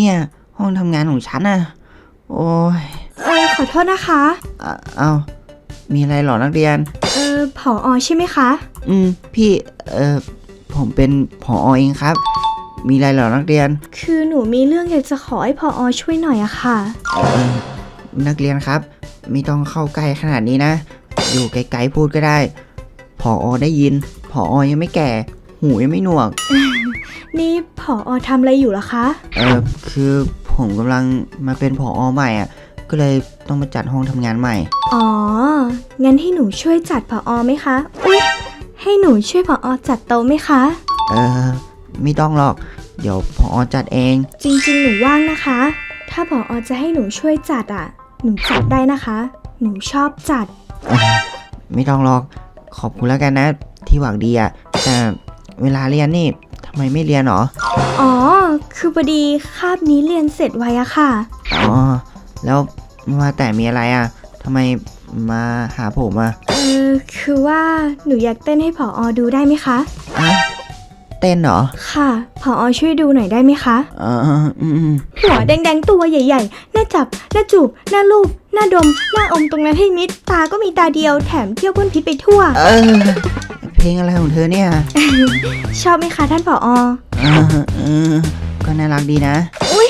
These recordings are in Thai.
เนี่ย ห้องทำงานของฉันน่ะโอ้ยเออขอโทษนะคะ อะเอา มีอะไรเหรอนักเรียน เออผออใช่ไหมคะ อืม พี่ เออผมเป็นผอเองครับ มีอะไรเหรอนักเรียน คือหนูมีเรื่องอยากจะขอให้ผออช่วยหน่อยอะค่ะเออนักเรียนครับ ไม่ต้องเข้าใกล้ขนาดนี้นะ อยู่ไกลๆพูดก็ได้ ผอได้ยิน ผอยังไม่แก่ หูยังไม่หนวก นี่ผออทำอะไรอยู่ล่ะคะ เออคือผมกำลังมาเป็นผอใหม่อะ ก็เลยต้องมาจัดห้องทำงานใหม่ อ๋อ งั้นให้หนูช่วยจัดผออไหมคะ อุ๊ย ให้หนูช่วยผออจัดโต๊ะไหมคะ เออไม่ต้องหรอก เดี๋ยวผอจัดเอง จริงๆ หนูว่างนะคะ ถ้าผออจะให้หนูช่วยจัดอะหนูจัดได้นะคะ หนูชอบจัด ไม่ต้องหรอก ขอบคุณแล้วกันนะ ที่หวังดีอะ แต่เวลาเรียนนี่ ทำไมไม่เรียนหรอ อ๋อ คือพอดีคาบนี้เรียนเสร็จไวอะค่ะ อ๋อ แล้วว่าแต่มีอะไรอะทำไมมาหาผมอะ เออ คือว่าหนูอยากเต้นให้ผออดูได้ไหมคะ อะเต้นเหรอ ค่ะ ผออช่วยดูหน่อยได้ไหมคะ เอออืมอืมหัวแดงๆตัวใหญ่ๆ หน้าจับ หน้าจูบ หน้าลูบ หน้าดม หน้าอมตรงนั้นให้มิด ตาก็มีตาเดียว แถมเที่ยวพ่นพิษไปทั่ว เออ เพลงอะไรของเธอเนี่ยชอบไหมคะท่านผออเออเออก็น่ารักดีนะ อุ้ย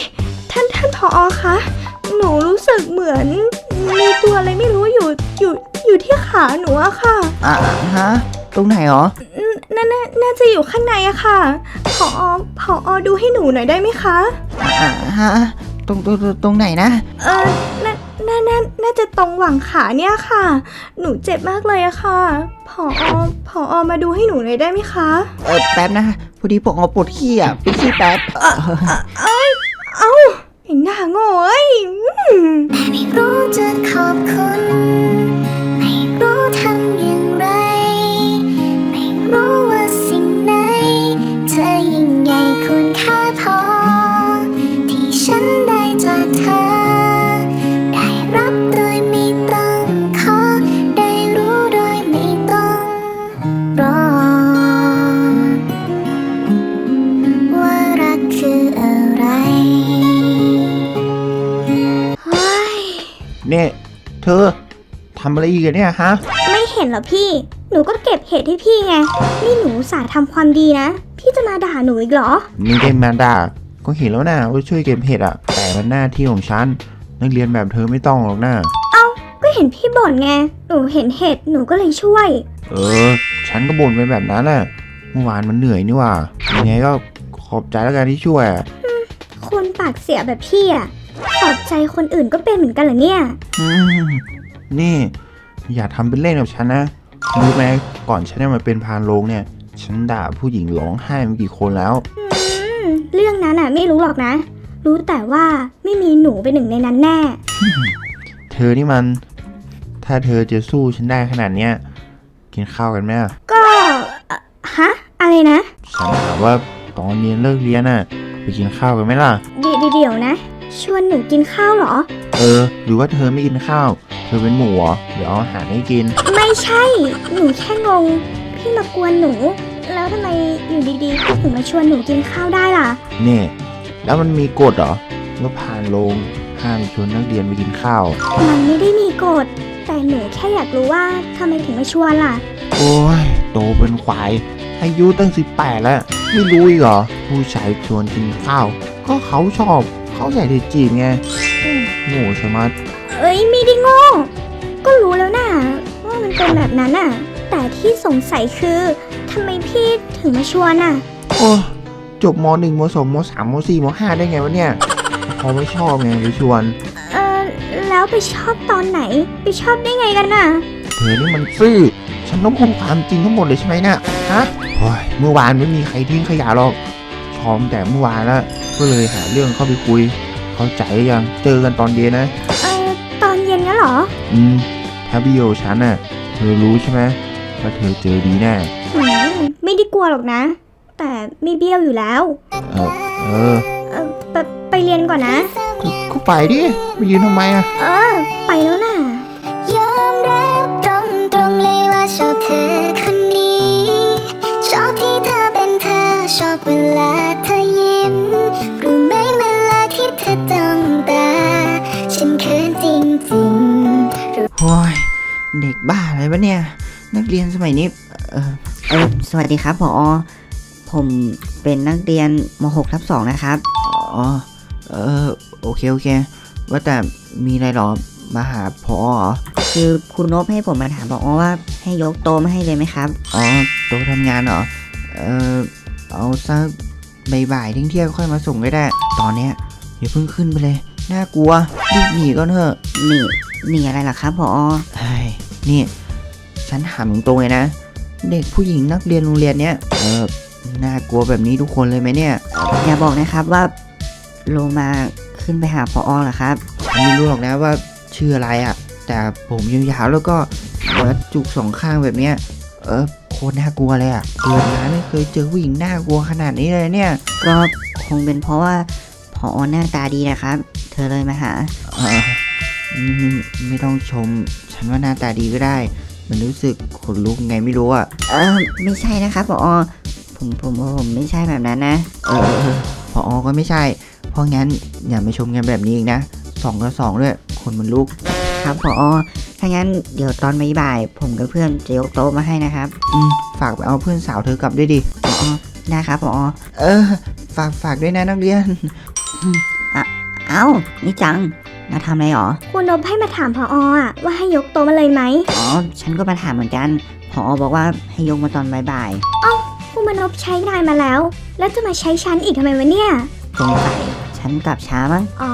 ท่านท่านผออคะหนูรู้สึกเหมือน มีตัวอะไรไม่รู้อยู่อยู่อยู่ที่ขาหนูอะค่ะอะฮะ ตรงไหนหรอ น่าน่าน่าจะอยู่ข้างในอะค่ะผออผออดูให้หนูหน่อยได้ไหมคะ อะฮะต รงตรงตรงตรงไหนนะ เออน่าน่าน่าน่าจะตรงหว่างขาเนี่ยค่ะ หนูเจ็บมากเลยอะค่ะ ผออผออมาดูให้หนูหน่อยได้ไหมคะ เออแป๊บนะพอดีผมเอาปวดขี้อะไปขี้แป๊บเอ้าไอ้หน้าโง่เอ้ยอืมไม่รู้จะขอบคุณำอะไรอีกอะเนี่ยฮะ ไม่เห็นเหรอพี่ หนูก็เก็บเห็ดให้พี่ไง นี่หนูอุตสาห์ทำความดีนะ พี่จะมาด่าหนูอีกเหรอ ไม่ได้มาด่าก็เห็นแล้วนะว่าช่วยเก็บเห็ดอะแต่มันหน้าที่ของฉันนักเรียนแบบเธอไม่ต้องหรอกนะก็เห็นพี่บ่นไง หนูเห็นเห็ดหนูก็เลยช่วย เออ ฉันก็บ่นไปแบบนั้นแหละเมื่อวานมันเหนื่อยนี่หว่ายังไงก็ขอบใจแล้วกันที่ช่วยอะคนปากเสียแบบพี่อะขอบใจคนอื่นก็เป็นเหมือนกันเหรอเนี่ย อืม นี่ อย่าทำเป็นเล่นกับฉันนะรู้ไหมก่อนฉันจะมาเป็นพานโรงเนี่ย ฉันด่าผู้หญิงร้องไห้มากี่คนแล้ว อืมเรื่องนั้นอะไม่รู้หรอกนะ รู้แต่ว่าไม่มีหนูเป็นหนึ่งในนั้นแน่ เธอนี่มัน ถ้าเธอจะสู้ฉันได้ขนาดเนี้ยกินข้าวกันไหมอะก็เอ่อฮะอะไรนะฉันถามว่าตอนเรียนเลิกเรียนน่ะไปกินข้าวกันไหมล่ะ เดี๋ยวเดี๋ยวนะ ชวนหนูกินข้าวเหรอ เออ หรือว่าเธอไม่กินข้าวเธอเป็นหมูเหรอเดี๋ยวเอาอาหารให้กิน ไม่ใช่ หนูแค่งง พี่มากวนหนู แล้วทำไมอยู่ดีๆพี่ถึงมาชวนหนูกินข้าวได้ล่ะ นี่ แล้วมันมีกฎเหรอว่าผ่านโรงห้ามชวนนักเรียนไปกินข้าว มันไม่ได้มีกฎ แต่หนูแค่อยากรู้ว่าทำไมถึงมาชวนล่ะ โอ้ย โตเป็นควาย อายุตั้งสิบแปดแล้ว ไม่รู้อีกเหรอ ผู้ชายชวนกินข้าว ก็เขาชอบ เขาอยากจะจีบไงอืมโง่ชะมัด เอ้ยไม่ได้โง่ก็รู้แล้วนะว่ามันเป็นแบบนั้นน่ะ แต่ที่สงสัยคือทำไมพี่ถึงมาชวนน่ะ โอ้ยจบมหนึ่งมสองมสามมสี่มห้าได้ไงวะเนี่ยเขาไม่ชอบไงเลยชวน เออแล้วไปชอบตอนไหน ไปชอบได้ไงกันน่ะเธอนี่มันซื่อ ฉันต้องพูดความจริงทั้งหมดเลยใช่ไหมเนี่ยฮะโอ้ยเมื่อวานไม่มีใครทิ้งขยะหรอกชอมแต่เมื่อวานแล้วก็เลยหาเรื่องเข้าไปคุย เข้าใจยังเจอกันตอนเย็นนะ ออืมถ้าพี่โยฉันน่ะ เธอรู้ใช่ไหมว่าเธอเจอดีแน่หืมไม่ได้กลัวหรอกนะ แต่ไม่เบี้ยวอยู่แล้ว เออเออเออไปไปเรียนก่อนนะ ก็ก็ไปดิไปยืนทำไมอะ เออ ไปแล้วน่ะ ยอมรับตรงตรงๆเลยว่าชอบเธอคน อะไรวะเนี่ย นักเรียนสมัยนี้ เออเออสวัสดีครับผอผมเป็นนักเรียนม .6 ทับ2นะครับ อ๋อ เออโอเคโอเค ว่าแต่มีอะไรหรอ มาหาพอเหรอ คือคุณนบให้ผมมาถามผอว่าให้ยกโตะมาให้เลยไหมครับ อ๋อโต๊ะทำงานเหรอ เออเอาสักบ่ายๆเที่ยงๆค่อยมาส่งก็ได้ ตอนเนี้ยอย่าเพิ่งขึ้นไปเลย น่ากลัวรีบหนีก่อนเถอะหนีหนีอะไรล่ะครับผอ เฮ้ย นี่ ฉันถามตรงๆเลยนะ เด็กผู้หญิงนักเรียนโรงเรียนเนี้ยเออน่ากลัวแบบนี้ทุกคนเลยไหมเนี่ย อย่าบอกนะครับว่าโลมาขึ้นไปหาผอเหรอครับฉันไม่รู้หรอกนะว่าชื่ออะไรอะ่ะ แต่ผมยาวๆแล้วก็หัวจุกสองข้างแบบเนี้ยเออโคตรน่ากลัวเลยอะ่ะเกิดมาไม่เคยเจอผู้หญิงน่ากลัวขนาดนี้เลยเนี่ย ก็คงเป็นเพราะว่าผอหน้าตาดีนะครับ เธอเลยมาหาเอออืมไม่ต้องชม ฉันว่าหน้าตาดีก็ได้ มันรู้สึกขนลุกไงไม่รู้อะเออไม่ใช่นะครับผอผมผมผมไม่ใช่แบบนั้นนะเออเออเออพอก็ไม่ใช่ เพราะงั้นอย่าไปชมกันแบบนี้อีกนะสองกับสองด้วยคนมันลุกครับผอถ้างั้นเดี๋ยวตอนบ่ายๆผมกับเพื่อนจะยกโต๊ะมาให้นะครับอืมฝากไปเอาเพื่อนสาวเธอกลับด้วยดิผอได้ครับผอเออ ฝากฝากด้วยนะนักเรียนเอ้านี่จัง มาทำอะไรหรอคุณนบให้มาถามพออะว่าให้ยกโตะมาเลยไหมอ๋อ ฉันก็มาถามเหมือนกันผอบอกว่าให้ยกมาตอนบ่ายครูมานพใช้นายมาแล้ว แล้วจะมาใช้ฉันอีกทำไมวะเนี่ย ๆสงสัยฉันกลับช้ามั้งอ๋อ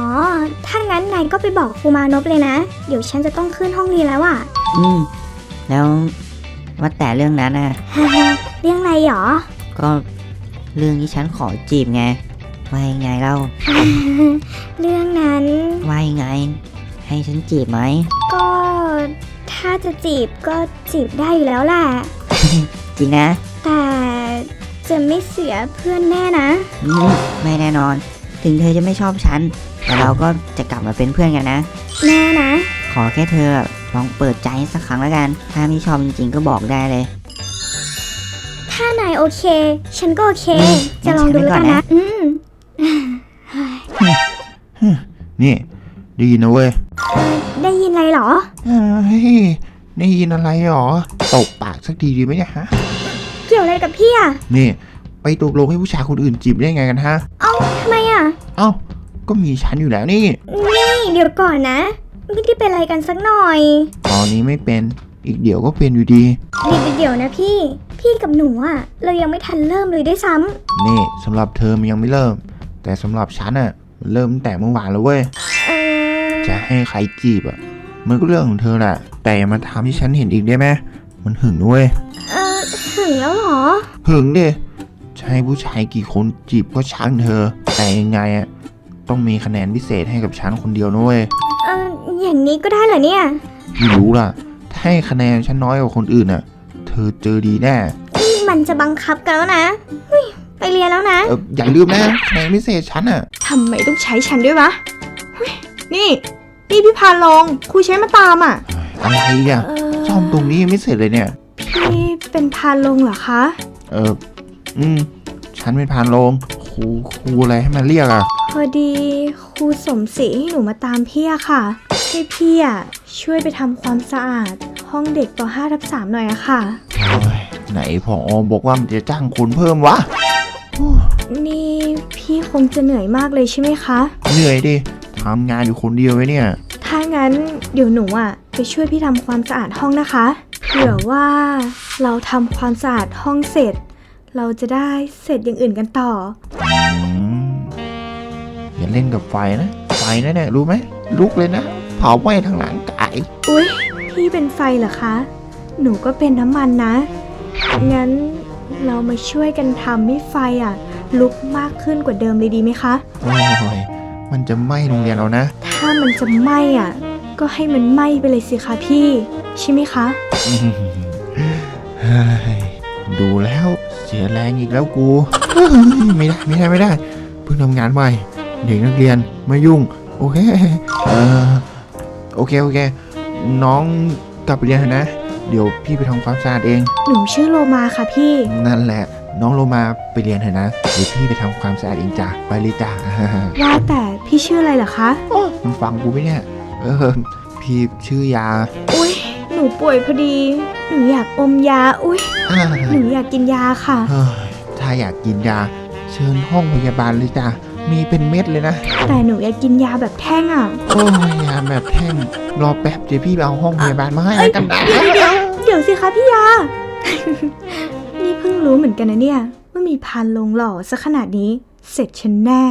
ถ้างั้นนายก็ไปบอกครูมานพเลยนะ เดี๋ยวฉันจะต้องขึ้นห้องเรียนแล้วอะ อืม แล้วว่าแต่เรื่องนั้นน่ะ เรื่องอะไรหรอ ก็เรื่องที่ฉันขอจีบไง ว่ายังไงเล่า เรื่องนั้น ว่ายังไง ให้ฉันจีบไหม ก็ถ้าจะจีบก็จีบได้อยู่แล้วแหละ จริงนะ แต่จะไม่เสียเพื่อนแน่นะอืมไม่แน่นอน ถึงเธอจะไม่ชอบฉัน แต่เราก็จะกลับมาเป็นเพื่อนกันนะ แน่นะ ขอแค่เธอลองเปิดใจสักครั้งแล้วกัน ถ้าไม่ชอบจริงๆก็บอกได้เลย ถ้านายโอเค ฉันก็โอเค อืมจะลองดูแล้วกันงั้นฉันไปก่อนนะนะ อืม นี่ได้ยินนะเว้ย ได้ยินอะไรเหรอเฮ้ยได้ยินอะไรหรอตบปากสักทีดีไหมเนี่ยฮะ เกี่ยวอะไรกับพี่อะ นี่ไปตกลงให้ผู้ชายคนอื่นจีบได้ไงกันฮะ เอ้าทำไมอะ เอ้าก็มีฉันอยู่แล้วนี่ นี่เดี๋ยวก่อนนะ ไม่ได้เป็นอะไรกันสักหน่อย ตอนนี้ไม่เป็น อีกเดี๋ยวก็เป็นอยู่ดีเดี๋ยวเดี๋ยวนะพี่ พี่กับหนูอะ เรายังไม่ทันเริ่มเลยด้วยซ้ำนี่สำหรับเธอมันยังไม่เริ่ม แต่สำหรับฉันอะมันเริ่มตั้งแต่เมื่อวานแล้วเว้ยเออจะให้ใครจีบอะมันก็เรื่องของเธอแหละ แต่อย่ามาทำให้ฉันเห็นอีกได้ไหมมันหึงด้วยเออถึงแล้วเหรอ หึงดิจะให้ผู้ชายกี่คนจีบก็ช่างเธอ แต่ยังไงอะต้องมีคะแนนพิเศษให้กับฉันคนเดียวนะเว้ยเอออย่างนี้ก็ได้เหรอเนี่ย ไม่รู้ล่ะ ถ้าให้คะแนนฉันน้อยกว่าคนอื่นอะเธอเจอดีแน่นี่มันจะบังคับกันแล้วนะเฮ้ย ไปเรียนแล้วนะ เอออย่าลืมนะคะแนนพิเศษฉันอะทำไมต้องใช้ฉันด้วยวะเฮ้ยนี่นี่พี่พาลงครูใช้มาตามอะอะไรอะเออซ่อมตรงนี้ยังไม่เสร็จเลยเนี่ย พี่เป็นพาลงเหรอคะ เอออืมฉันเป็นพานโรงครูครูอะไรให้มันเรียกอะพอดีครูสมศรีให้หนูมาตามพี่อะค่ะ ให้พี่อะช่วยไปทำความสะอาด ห้องเด็กป .5 ทับ3หน่อยอะค่ะ โอ้ยไหนพออบอกว่ามันจะจ้างคนเพิ่มวะ นี่พี่คงจะเหนื่อยมากเลยใช่ไหมคะ เหนื่อยดิทำงานอยู่คนเดียวไว้เนี่ย ถ้างั้นเดี๋ยวหนูอะไปช่วยพี่ทำความสะอาดห้องนะคะเผื่อว่าเราทำความสะอาดห้องเสร็จ เราจะได้เสร็จอย่างอื่นกันต่ออืมอย่าเล่นกับไฟนะ ไฟนะเนี่ยรู้ไหมลุกเลยนะ เผาไหม้ทางหลังกายอุ๊ยพี่เป็นไฟเหรอคะ หนูก็เป็นน้ำมันนะ งั้นเรามาช่วยกันทำให้ไฟอะ ลุกมากขึ้นกว่าเดิมเลยดีไหมคะ โอ้ยมันจะไหม้โรงเรียนเรานะ ถ้ามันจะไหม้อะ ก็ให้มันไหม้ไปเลยสิคะพี่ ใช่ไหมคะอืมเฮ้ยดูแล้วเสียแรงอีกแล้วกูเฮ้ยไม่ได้ไม่ได้ไม่ได้ เพิ่งทำงานใหม่ เด็กนักเรียนไม่ยุ่ง โอเคเออโอเค โอเค น้องกลับไปเรียนเถอะนะ เดี๋ยวพี่ไปทำความสะอาดเอง หนูชื่อโลมาค่ะพี่ นั่นแหละ น้องโลมาไปเรียนเถอะนะเดี๋ยวพี่ไปทำความสะอาดเองจ้ะไปเลยจ้ะ ว่าแต่พี่ชื่ออะไรเหรอคะ มันฟังกูไหมเนี่ยเออพี่ชื่อยาอุ๊ยหนูป่วยพอดี หนูอยากอมยา อุ้ยอ่าหนูอยากกินยาค่ะ เฮ้ยถ้าอยากกินยา เชิญห้องพยาบาลเลยจ้ะมีเป็นเม็ดเลยนะแต่หนูอยากกินยาแบบแท่งอะ โอ้ยยาแบบแท่งรอแป๊บเดี๋ยวพี่ไปเอาห้องพยาบาลมาให้เอ้ยกันนะ เดี๋ยวสิคะพี่ยานี่เพิ่งรู้เหมือนกันนะเนี่ย ว่ามีพานลงหล่อซะขนาดนี้ เสร็จฉันแน่